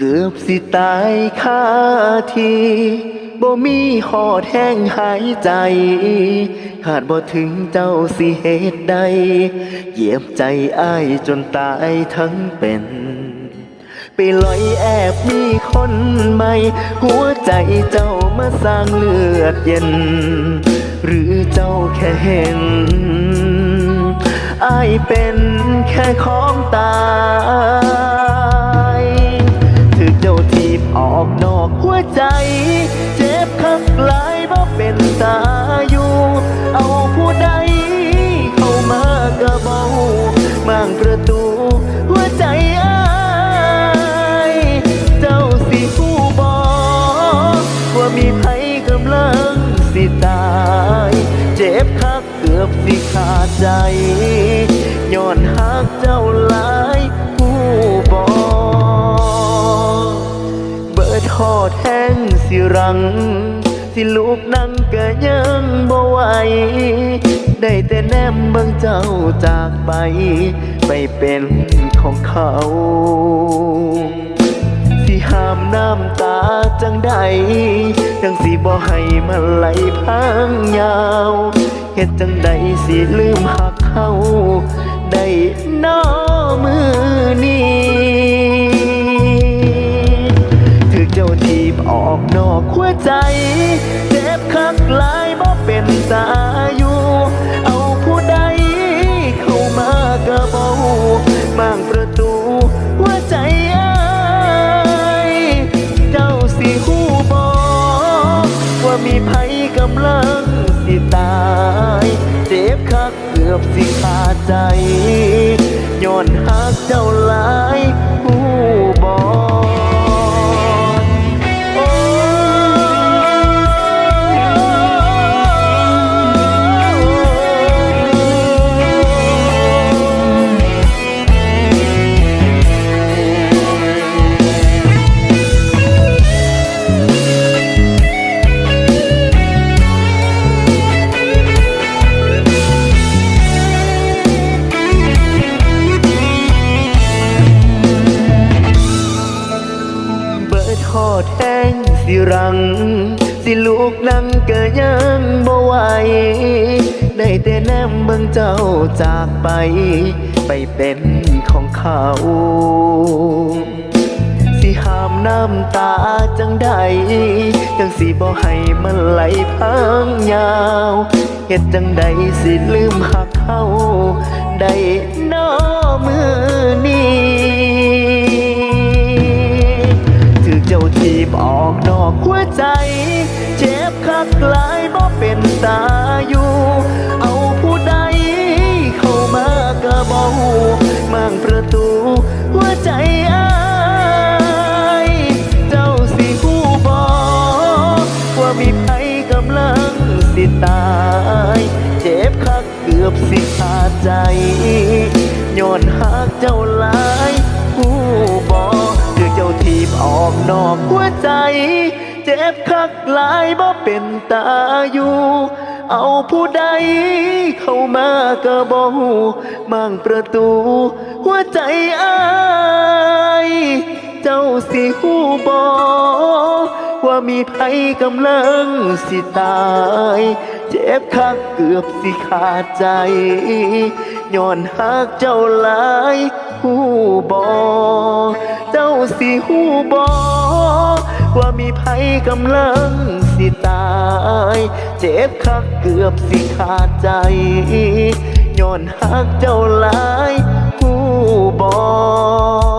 เกือบสิตายคาทีบ่มีหอดแห้งหายใจ ขาดบ่ถึงเจ้าสิเหตุใด เหยียบใจอ้ายจนตายทั้งเป็น ไปลอยแอบมีคนใหม่ หัวใจเจ้ามาสร้างเลือดเย็น หรือเจ้าแค่เห็นอายเป็นแค่ของตาย บออกนอกหัวใจ เจ็บคักหลายบ่เป็นตาอยู่ เอาผู้ใดเข้ามากระเบามางประตู หัวใจอ้ายเจ้าสิผู้บอกว่ามีภัยกำลังสิตาย เจ็บคักเกือบสิขาดใจย้อนหักเจ้าลา ลัง สิลูกนั่งก็ยังบ่ไหวได้แต่แนมเบิ่งเจ้าจากไป ไปเป็นของเขา สิห้ามน้ำตาจังใดจังสิบ่ให้มันไหลพังยาวเฮ็ดจังใดสิลืมหักเขา ได้น้อ ใจ เจ็บคักหลายบ่เป็นตาอยู่ เอาผู้ใดเข้ามากระเบามางประตูหัวใจอ้ายเจ้าสิหูบอกว่ามีภัยกำลังสิตาย เจ็บคักเกือบสิขาดใจย้อนหักเจ้าหลายผู้ แห้งสิรัง สิลูกนั่งก็ยังบ่ไหวได้แต่แนมเบิ่งเจ้าจากไป ไปเป็นของเขาสิห้ามน้ำตาจังใดจังสิบ่ให้มันไหลพังยาวเฮ็ดจังใดสิลืมหักเขาได้นอมือนี้ ตาอยู่ เอาผู้ใดเข้ามากระเบามางประตูหัวใจอ้ายเจ้าสิผู้บอกว่ามีภัยกำลังสิตาย เจ็บคักเกือบสิขาดใจย้อนหักเจ้าหลายผู้บอกคือเจ้าทีบออกนอกหัวใจ บคักหลายบ่เป็นตาอยู่ เอาผู้ใดเข้ามากระบอกมางประตู หัวใจอายเจ้าสิหูบอกว่ามีภัยกำลังสิตาย เจ็บคักเกือบสิขาดใจย้อนหักเจ้าหลาย หูบอเจ้าสิหูบอว่ามีภัยกำลังสิตาย เจ็บคักเกือบสิขาดใจย้อนหักเจ้าหลายหูบอ